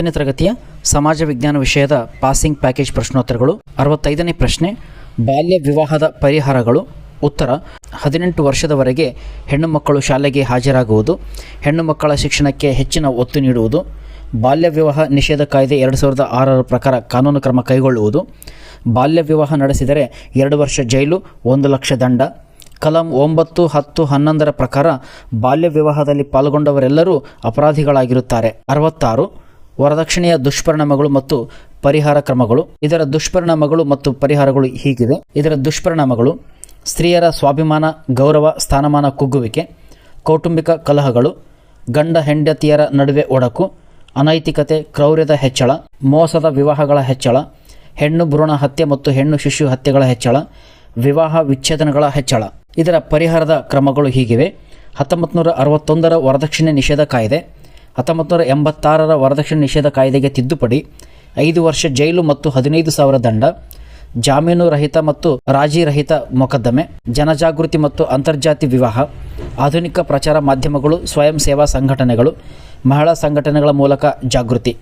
ಹತ್ತನೇ ತರಗತಿಯ ಸಮಾಜ ವಿಜ್ಞಾನ ವಿಷಯದ ಪಾಸಿಂಗ್ ಪ್ಯಾಕೇಜ್ ಪ್ರಶ್ನೋತ್ತರಗಳು, ಅರವತ್ತೈದನೇ ಪ್ರಶ್ನೆ, ಬಾಲ್ಯ ವಿವಾಹದ ಪರಿಹಾರಗಳು, ಉತ್ತರ, ಹದಿನೆಂಟು ವರ್ಷದವರೆಗೆ ಹೆಣ್ಣು ಮಕ್ಕಳು ಶಾಲೆಗೆ ಹಾಜರಾಗುವುದು, ಹೆಣ್ಣು ಮಕ್ಕಳ ಶಿಕ್ಷಣಕ್ಕೆ ಹೆಚ್ಚಿನ ಒತ್ತು ನೀಡುವುದು, ಬಾಲ್ಯ ವಿವಾಹ ನಿಷೇಧ ಕಾಯ್ದೆ ಎರಡು ಸಾವಿರದ ಆರರ ಪ್ರಕಾರ ಕಾನೂನು ಕ್ರಮ ಕೈಗೊಳ್ಳುವುದು, ಬಾಲ್ಯ ವಿವಾಹ ನಡೆಸಿದರೆ ಎರಡು ವರ್ಷ ಜೈಲು, ಒಂದು ಲಕ್ಷ ದಂಡ. ಕಲಂ ಒಂಬತ್ತು, ಹತ್ತು, ಹನ್ನೊಂದರ ಪ್ರಕಾರ ಬಾಲ್ಯ ವಿವಾಹದಲ್ಲಿ ಪಾಲ್ಗೊಂಡವರೆಲ್ಲರೂ ಅಪರಾಧಿಗಳಾಗಿರುತ್ತಾರೆ. ಅರವತ್ತಾರು ವರದಕ್ಷಿಣೆಯ ದುಷ್ಪರಿಣಾಮಗಳು ಮತ್ತು ಪರಿಹಾರ ಕ್ರಮಗಳು. ಇದರ ದುಷ್ಪರಿಣಾಮಗಳು ಮತ್ತು ಪರಿಹಾರಗಳು ಹೀಗಿದೆ. ಇದರ ದುಷ್ಪರಿಣಾಮಗಳು ಸ್ತ್ರೀಯರ ಸ್ವಾಭಿಮಾನ, ಗೌರವ, ಸ್ಥಾನಮಾನ ಕುಗ್ಗುವಿಕೆ, ಕೌಟುಂಬಿಕ ಕಲಹಗಳು, ಗಂಡ ಹೆಂಡತಿಯರ ನಡುವೆ ಒಡಕು, ಅನೈತಿಕತೆ, ಕ್ರೌರ್ಯದ ಹೆಚ್ಚಳ, ಮೋಸದ ವಿವಾಹಗಳ ಹೆಚ್ಚಳ, ಹೆಣ್ಣು ಭ್ರೂಣ ಹತ್ಯೆ ಮತ್ತು ಹೆಣ್ಣು ಶಿಶು ಹತ್ಯೆಗಳ ಹೆಚ್ಚಳ, ವಿವಾಹ ವಿಚ್ಛೇದನಗಳ ಹೆಚ್ಚಳ. ಇದರ ಪರಿಹಾರದ ಕ್ರಮಗಳು ಹೀಗಿವೆ. ಹತ್ತೊಂಬತ್ತು ನೂರ ಅರವತ್ತೊಂದರ ವರದಕ್ಷಿಣೆ ನಿಷೇಧ ಕಾಯ್ದೆ. ಹತ್ತೊಂಬತ್ತು ಎಂಬತ್ತಾರರ ವರದಕ್ಷಿಣೆ ನಿಷೇಧ ಕಾಯ್ದೆಗೆ ತಿದ್ದುಪಡಿ, ಐದು ವರ್ಷ ಜೈಲು ಮತ್ತು ಹದಿನೈದು ಸಾವಿರ ದಂಡ, ಜಾಮೀನು ರಹಿತ ಮತ್ತು ರಾಜಿ ರಹಿತ ಮೊಕದ್ದಮೆ, ಜನಜಾಗೃತಿ ಮತ್ತು ಅಂತರ್ಜಾತಿ ವಿವಾಹ, ಆಧುನಿಕ ಪ್ರಚಾರ ಮಾಧ್ಯಮಗಳು, ಸ್ವಯಂ ಸೇವಾ ಸಂಘಟನೆಗಳು, ಮಹಿಳಾ ಸಂಘಟನೆಗಳ ಮೂಲಕ ಜಾಗೃತಿ.